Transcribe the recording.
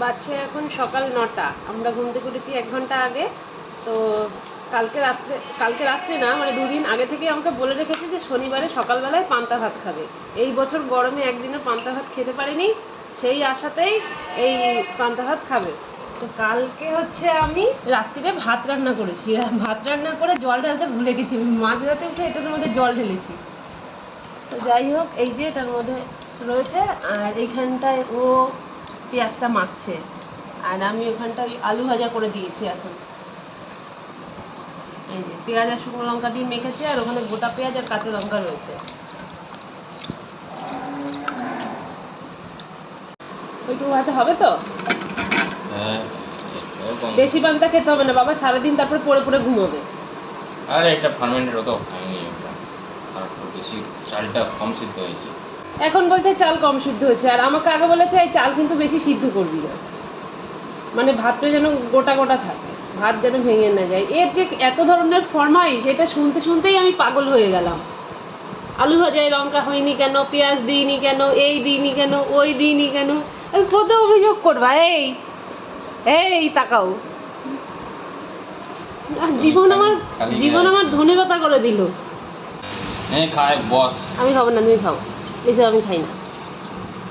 বাচ্চা এখন সকাল নটা। আমরা ঘুম থেকে উঠেছি এক ঘণ্টা আগে। তো কালকে রাত্রে কালকে রাত্রে না মানে দুদিন আগে থেকে আমাকে বলে রেখেছে যে শনিবারে সকালবেলায় পান্তা ভাত খাবে। এই বছর গরমে একদিনও পান্তা ভাত খেতে পারিনি, সেই আশাতেই এই পান্তা ভাত খাবে। তো কালকে হচ্ছে আমি রাত্রিরে ভাত রান্না করেছি। ভাত রান্না করে জল ঢালতে ভুলে গেছি। মাঝরাতে উঠে এটার মধ্যে জল ঢেলেছি। তো যাই হোক, এই যে এটার মধ্যে রয়েছে। আর এইখানটায় ও পেঁয়াজটা মাখছে। আর আমি ওখানটায় আলু ভাজা করে দিয়েছি এখন। এই যে পেঁয়াজ আর শুকনো লঙ্কা দিয়ে মেখেছে আর ওখানে গোটা পেঁয়াজ আর কাঁচা লঙ্কা রয়েছে। ওইটুকু ভাতে হবে তো? হ্যাঁ। বেশি পান্তা খেতে হবে না বাবা সারাদিন তারপরে পড়ে পড়ে ঘুমোবে। আরে এটা ফার্মেন্টেড হতো খাইনি ওটা। আর বেশি চালটা কম সিদ্ধ হয়েছে। এখন বলছে চাল কম সিদ্ধ হয়েছে আর আমাকে আগে বলেছে এই চাল কিন্তু বেশি সিদ্ধ করবি না। মানে ভাতটা যেন গোটা গোটা থাকে ভাত যেন ভেঙে না যায়। এর যে এত ধরনের ফরমাইশ এটা শুনতে শুনতেই আমি পাগল হয়ে গেলাম। আলু ভাজায় লঙ্কা হয়নি কেন পেঁয়াজ দিইনি কেন এই দিইনি কেন ওই দিইনি কেন? আমি কত অভিযোগ করবা এই এই তাকাও। আর জীবন আমার জীবন আমার ধনে পাতা করে দিল। হ্যাঁ খায় বস। আমি খাব না তুমি খাও। এসব আমি খাই না